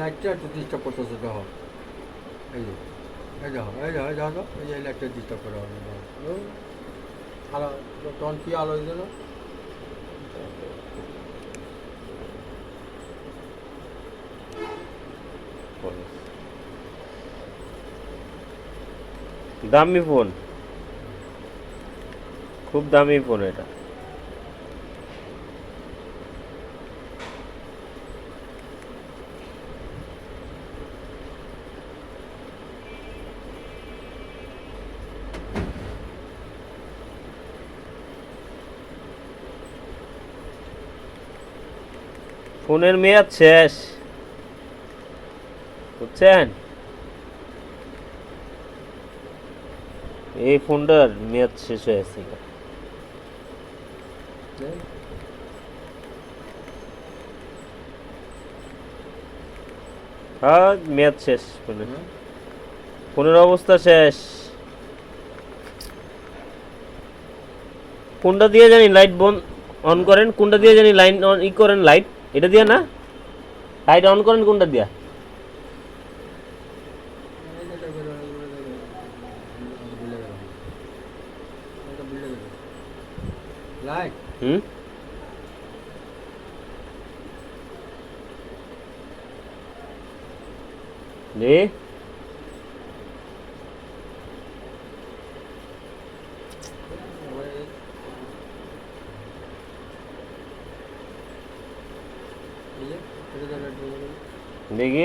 লাইটটা একটু ডিস্টার্ব করতেছে, দেখো। এই যে, এই দেখো এই দেখো এই দেখো এই যে এই লাইটটা ডিস্টার্ব করে হবে আলো, তখন কী আলো হয়ে গেল দামি ফোন। খুব দামি ফোন এটা। ফোনের মেয়াদ শেষ। বুঝছেন? এই ফোনটার মেয়াদ শেষ হয়েছে হ্যাঁ মেয়াদ শেষ ফোনের। ফোনের অবস্থা শেষ। কোনটা দিয়ে জানি লাইট বন্ধ অন করেন কোনটা দিয়ে জানি লাইন অন ই করেন লাইট এটা দিয়া না? লাইট অন করেন কোনটা দিয়া? হুম? দে। দেখি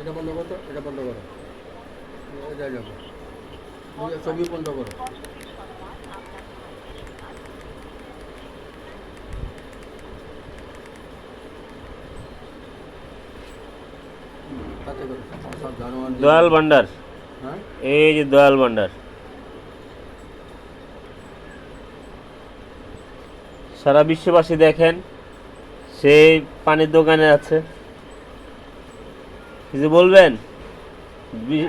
এটা বন্ধ করো এটা বন্ধ করো এটা যাব ছবি বন্ধ করো তাতে করো সব জানোয়ার দিয়ে- দয়াল ভান্ডার হ্যাঁ এই যে দয়াল ভান্ডার সারা বিশ্ববাসী দেখেন, সেই পানির দোকানে আছে। কিছু বলবেন?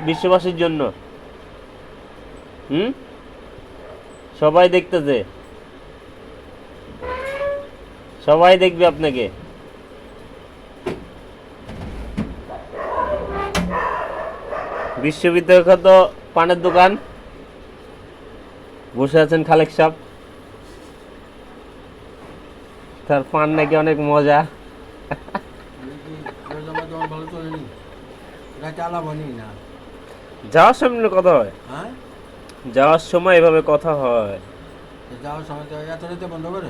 বিশ্ববাসীর জন্য। হুম? সবাই দেখতেছে। সবাই দেখবে আপনাকে। বিশ্ববিদ্যালয়খ্যাত পানের দোকান। বসে আছেন খালেক সাহ তার পান নাকি অনেক মজা। যাওয়ার সময় কথা হয়? হ্যাঁ? যাওয়ার সময় এভাবে কথা হয়। যাওয়ার সময় এত বন্ধ করে?